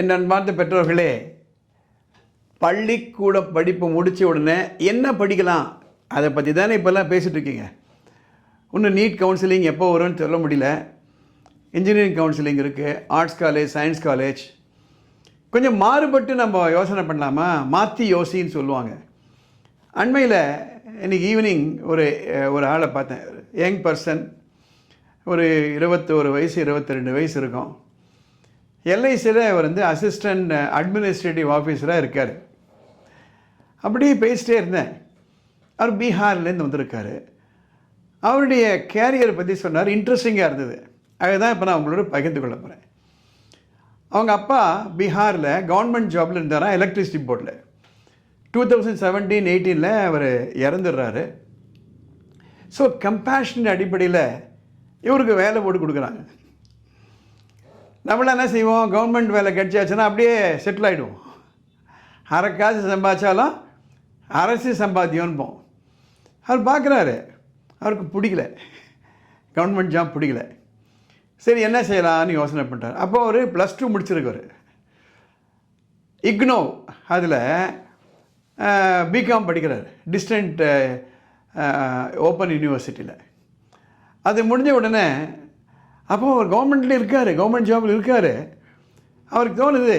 என் அன்பார்ந்த பெற்றோர்களே பள்ளிக்கூட படிப்பு முடித்த உடனே என்ன படிக்கலாம்? அதை பற்றி தானே இப்போல்லாம் பேசிகிட்ருக்கீங்க இன்னும் நீட் கவுன்சிலிங் எப்போ வரும்னு சொல்ல முடியல. இன்ஜினியரிங் கவுன்சிலிங் இருக்குது ஆர்ட்ஸ் காலேஜ் சயின்ஸ் காலேஜ் கொஞ்சம் மாறுபட்டு நம்ம யோசனை பண்ணலாமா? மாற்றி யோசின்னு சொல்லுவாங்க. அண்மையில் இன்றைக்கி ஈவினிங் ஒரு ஒரு ஆளை பார்த்தேன். யங் பர்சன் ஒரு இருபத்தோரு வயசு இருபத்தி ரெண்டு வயசு இருக்கும். எல்ஐசியில் அவர் வந்து அசிஸ்டண்ட் அட்மினிஸ்ட்ரேட்டிவ் ஆஃபீஸராக இருக்கார். அப்படியே பேசிட்டே இருந்தேன். அவர் பீகார்லேருந்து வந்திருக்காரு. அவருடைய கேரியர் பற்றி சொன்னார். இன்ட்ரெஸ்டிங்காக இருந்தது. அதுதான் இப்போ நான் உங்களோட பகிர்ந்து கொள்ள போகிறேன் அவங்க அப்பா பீகாரில் கவர்மெண்ட் ஜாபில் இருந்தாரா? எலக்ட்ரிசிட்டி போர்டில் டூ தௌசண்ட் செவன்டீன் எயிட்டீனில் அவர் இறந்துடுறாரு. ஸோ கம்பேஷன் அடிப்படையில் இவருக்கு வேலை போட்டு கொடுக்குறாங்க. நம்மளாம் என்ன செய்வோம்? கவர்மெண்ட் வேலை கிடைச்சாச்சுன்னா அப்படியே செட்டில் ஆகிடுவோம் அரை காசு சம்பாதிச்சாலும் அரசு சம்பாத்தியம்னுப்போம். அவர் பார்க்குறாரு. அவருக்கு பிடிக்கல. கவர்மெண்ட் ஜாப் பிடிக்கல. சரி என்ன செய்யலாம்னு யோசனை பண்ணுறாரு அப்போ அவர் ப்ளஸ் டூ முடிச்சிருக்காரு. இக்னோ அதில் பிகாம் படிக்கிறார். டிஸ்டன்ட் ஓப்பன் யூனிவர்சிட்டியில் அது முடிஞ்ச உடனே அப்போது அவர் கவர்மெண்ட்லேயே இருக்கார் கவர்மெண்ட் ஜாபில் இருக்கார். அவருக்கு தோணுது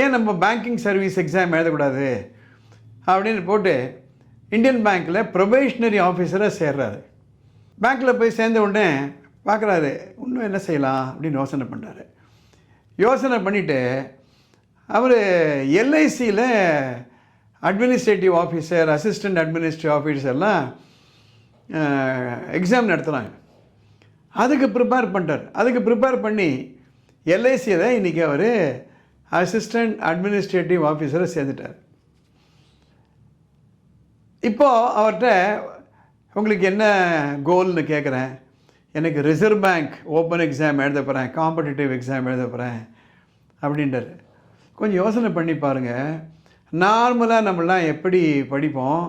ஏன் நம்ம பேங்கிங் சர்வீஸ் எக்ஸாம் எழுதக்கூடாது? அப்படின்னு போட்டு இந்தியன் பேங்க்கில் ப்ரொபேஷனரி ஆஃபீஸராக சேர்றாரு. பேங்க்கில் போய் சேர்ந்த உடனே பார்க்குறாரு இன்னும் என்ன செய்யலாம் அப்படின்னு யோசனை பண்ணுறாரு யோசனை பண்ணிவிட்டு அவர் எல்ஐசியில் அட்மினிஸ்ட்ரேட்டிவ் ஆஃபீஸர் அசிஸ்டன்ட் அட்மினிஸ்ட்ரேட்டிவ் ஆஃபீஸர்லாம் எக்ஸாம் நடத்துகிறாங்க அதுக்கு ப்ரிப்பேர் பண்ணிட்டார். அதுக்கு ப்ரிப்பேர் பண்ணி எல்ஐசியில் இன்றைக்கி அவர் அசிஸ்டண்ட் அட்மினிஸ்ட்ரேட்டிவ் ஆஃபீஸரை சேர்ந்துட்டார். இப்போது அவர்கிட்ட உங்களுக்கு என்ன கோல்னு கேட்குறேன் எனக்கு ரிசர்வ் பேங்க் ஓப்பன் எக்ஸாம் எழுத போகிறேன் காம்படிட்டிவ் எக்ஸாம் எழுத போகிறேன் அப்படின்றாரு. கொஞ்சம் யோசனை பண்ணி பாருங்கள் நார்மலாக நம்மளாம் எப்படி படிப்போம்?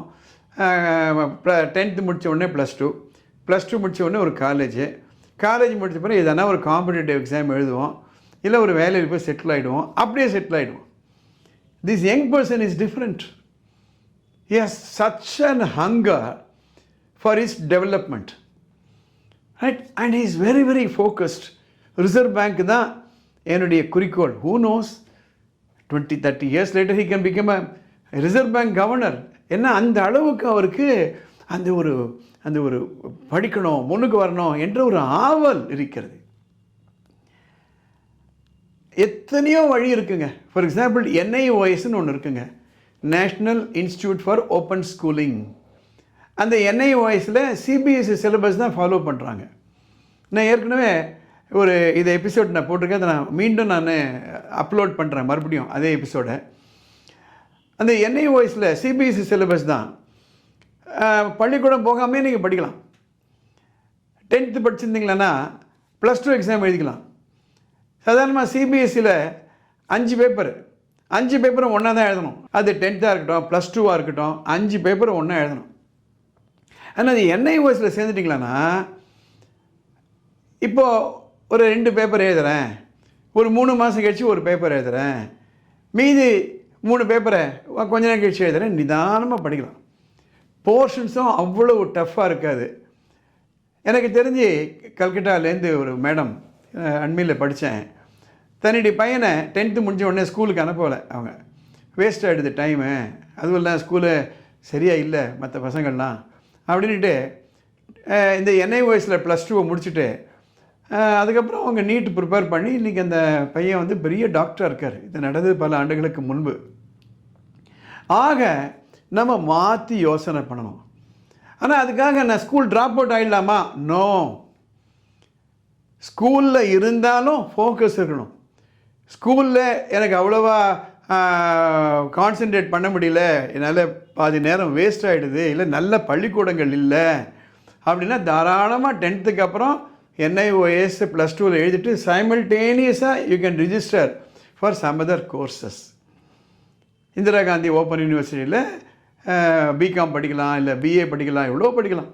டென்த்து முடித்த உடனே ப்ளஸ் டூ ப்ளஸ் டூ முடித்த உடனே ஒரு காலேஜு காலேஜ் முடிச்ச பிறகு எதனா ஒரு காம்படிட்டிவ் எக்ஸாம் எழுதுவோம். இல்லை ஒரு வேலையில் போய் செட்டில் ஆகிடுவோம் அப்படியே செட்டில் ஆகிடுவோம் this young person is different he such and hunger for is development right and is very very focused reserve bank தான் என்னுடைய குறிக்கோள். Who knows twenty thirty years later he can become a reserve bank governor என்ன அந்த அளவுக்கு அவருக்கு அந்த ஒரு அந்த ஒரு படிக்கணும் முன்னுக்கு வரணும் என்ற ஒரு ஆவல் இருக்கிறது. எத்தனையோ வழி இருக்குங்க. ஃபார் எக்ஸாம்பிள் என்ஐஓஎஸ்ன்னு ஒன்று இருக்குங்க. National institute for open schooling அந்த என்ஐஓஎஸில் சிபிஎஸ்சி சிலபஸ் தான் ஃபாலோ பண்ணுறாங்க நான் ஏற்கனவே ஒரு இது எபிசோட் நான் போட்டிருக்கேன். அதை நான் மீண்டும் நான் அப்லோட் பண்ணுறேன் மறுபடியும் அதே எபிசோடை அந்த என்ஐஓஎஸில் சிபிஎஸ்சி சிலபஸ் தான். பள்ளிக்கூடம் போகாமே நீங்கள் படிக்கலாம். டென்த்து படிச்சிருந்தீங்களன்னா ப்ளஸ் டூ எக்ஸாம் எழுதிக்கலாம். சாதாரணமாக சிபிஎஸ்சியில் அஞ்சு பேப்பர் அஞ்சு பேப்பரும் ஒன்றா தான் எழுதணும். அது டென்த்தாக இருக்கட்டும் ப்ளஸ் டூவாக இருக்கட்டும் அஞ்சு பேப்பரும் ஒன்றா எழுதணும். ஆனால் அது என்ஐஓஎஸில் சேர்ந்துட்டிங்களான்னா இப்போது ஒரு ரெண்டு பேப்பர் எழுதுகிறேன் ஒரு மூணு மாதம் கழிச்சு ஒரு பேப்பர் எழுதுறேன். மீதி மூணு பேப்பரை கொஞ்ச நேரம் கழிச்சு எழுதுறேன். நிதானமாக படிக்கலாம். போர்ஷன்ஸும் அவ்வளோ டஃப்பாக இருக்காது. எனக்கு தெரிஞ்சு கல்கட்டாலேருந்து ஒரு மேடம் அண்மையில் படித்தேன் தன்னுடைய பையனை டென்த்து முடிஞ்ச உடனே ஸ்கூலுக்கு அனுப்பலை அவங்க. வேஸ்ட் ஆகிடுது டைமு அதுவும் இல்லை ஸ்கூலு சரியாக இல்லை மற்ற பசங்கள்லாம். அப்படின்ட்டு இந்த இந்த வயசில் ப்ளஸ் டூவை முடிச்சுட்டு அதுக்கப்புறம் அவங்க நீட் ப்ரிப்பேர் பண்ணி இன்றைக்கி அந்த பையன் வந்து பெரிய டாக்டராக இருக்கார். இது நடந்தது பல ஆண்டுகளுக்கு முன்பு. ஆக நம்ம மாற்றி யோசனை பண்ணணும். ஆனால் அதுக்காக நான் ஸ்கூல் ட்ராப் அவுட் ஆகிடலாமா நோ ஸ்கூலில் இருந்தாலும் ஃபோக்கஸ் இருக்கணும். ஸ்கூலில் எனக்கு அவ்வளோவா கான்சென்ட்ரேட் பண்ண முடியல. என்னால் பாதி நேரம் வேஸ்ட் ஆகிடுது இல்லை நல்ல பள்ளிக்கூடங்கள் இல்லை. அப்படின்னா தாராளமாக டென்த்துக்கு அப்புறம் என்ஐஓஎஸ் ப்ளஸ் டூவில் எழுதிட்டு சைமல்டேனியஸாக you can register for some other courses Indira Gandhi open யூனிவர்சிட்டியில் பிகாம் படிக்கலாம் இல்லை பிஏ படிக்கலாம் எவ்வளோ படிக்கலாம்.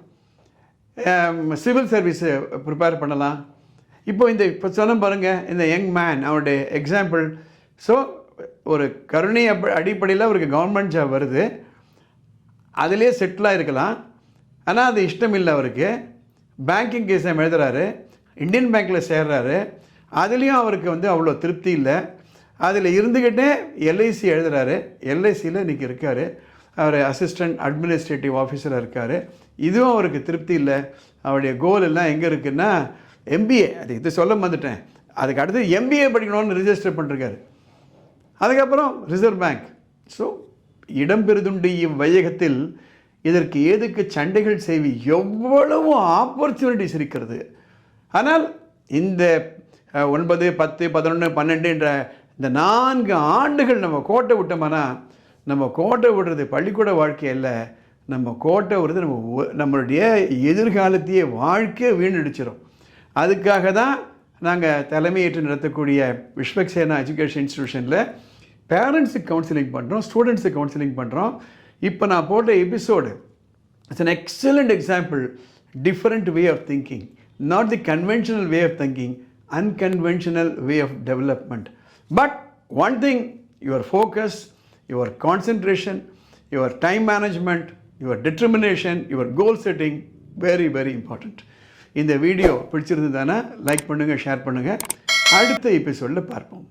சிவில் சர்வீஸு ப்ரிப்பேர் பண்ணலாம். இப்போ இந்த இப்போ சொன்ன பாருங்கள் இந்த யங் மேன் அவனுடைய எக்ஸாம்பிள் ஸோ ஒரு கருணை அப் அடிப்படையில் அவருக்கு கவர்மெண்ட் ஜாப் வருது. அதிலே செட்டிலாக இருக்கலாம். ஆனால் அது இஷ்டம் இல்லை அவருக்கு. பேங்கிங் எக்ஸாம் எழுதுறாரு. இந்தியன் பேங்க்கில் சேர்றாரு. அதுலேயும் அவருக்கு வந்து அவ்வளோ திருப்தி இல்லை. அதில் இருந்துக்கிட்டே எல்ஐசி எழுதுறாரு. எல்ஐசியில் இன்றைக்கி இருக்கார். அவர் அசிஸ்டன்ட் அட்மினிஸ்ட்ரேட்டிவ் ஆஃபீஸராக இருக்கார். இதுவும் அவருக்கு திருப்தி இல்லை. அவருடைய கோல் எல்லாம் எங்கே இருக்குன்னா எம்பிஏ அது இது சொல்ல வந்துட்டேன் அதுக்கு அடுத்து எம்பிஏ படிக்கணும்னு ரிஜிஸ்டர் பண்ணிருக்காரு. அதுக்கப்புறம் ரிசர்வ் பேங்க் ஸோ இடம் பெறுதுண்டு இவ்வையகத்தில் இதற்கு ஏதுக்கு சண்டைகள் செய்வி? எவ்வளவு ஆப்பர்ச்சுனிட்டிஸ் இருக்கிறது. ஆனால் இந்த ஒன்பது பத்து பதினொன்று பன்னெண்டு என்ற இந்த நான்கு ஆண்டுகள் நம்ம கோட்டை விட்டோம்னா நம்ம கோட்டை விடுறது பள்ளிக்கூட வாழ்க்கை நம்ம கோட்டை விடுறது நம்ம ஒ- நம்மளுடைய எதிர்காலத்தையே வாழ்க்கையை வீணடிச்சிடும் அதுக்காக தான் நாங்கள் தலைமையேற்று நடத்தக்கூடிய விஸ்வக்சேனா எஜுகேஷன் இன்ஸ்டிடியூஷனில் பேரண்ட்ஸுக்கு கவுன்சிலிங் பண்ணுறோம் ஸ்டூடெண்ட்ஸுக்கு கவுன்சிலிங் பண்ணுறோம் இப்போ நான் போட்ட episode it's an excellent example different way of thinking not the conventional way of thinking unconventional way of development but one thing your focus your concentration your time management your determination your goal setting very very important இந்த video பிடிச்சிருந்ததுன்னா like பண்ணுங்கள் share பண்ணுங்கள் அடுத்த எபிசோடில் பார்ப்போம்